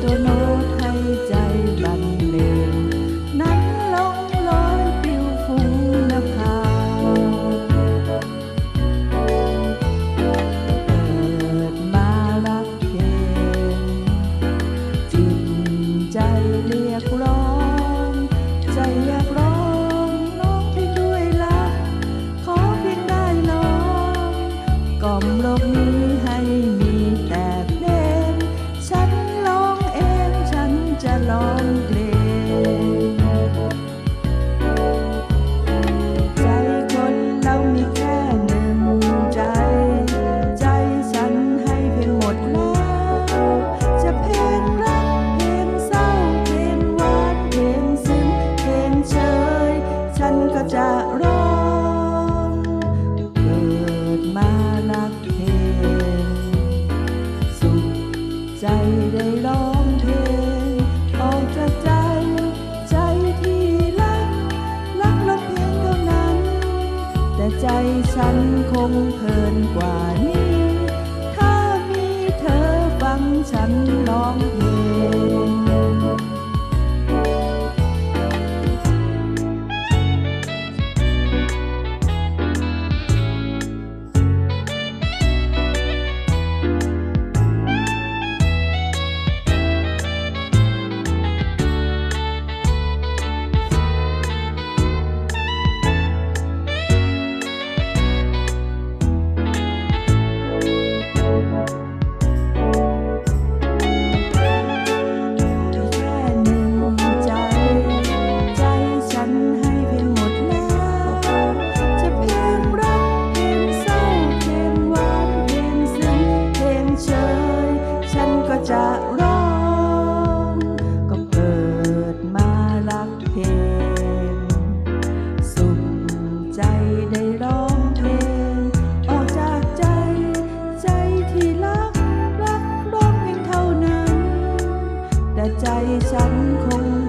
多难 ใจได้ร้องเพลงออกจากใจ ใจที่รัก รักลบเพียงเท่านั้น แต่ใจฉันคงเพลินกว่านี้ ถ้ามีเธอฟังฉันร้อง ใจฉันคง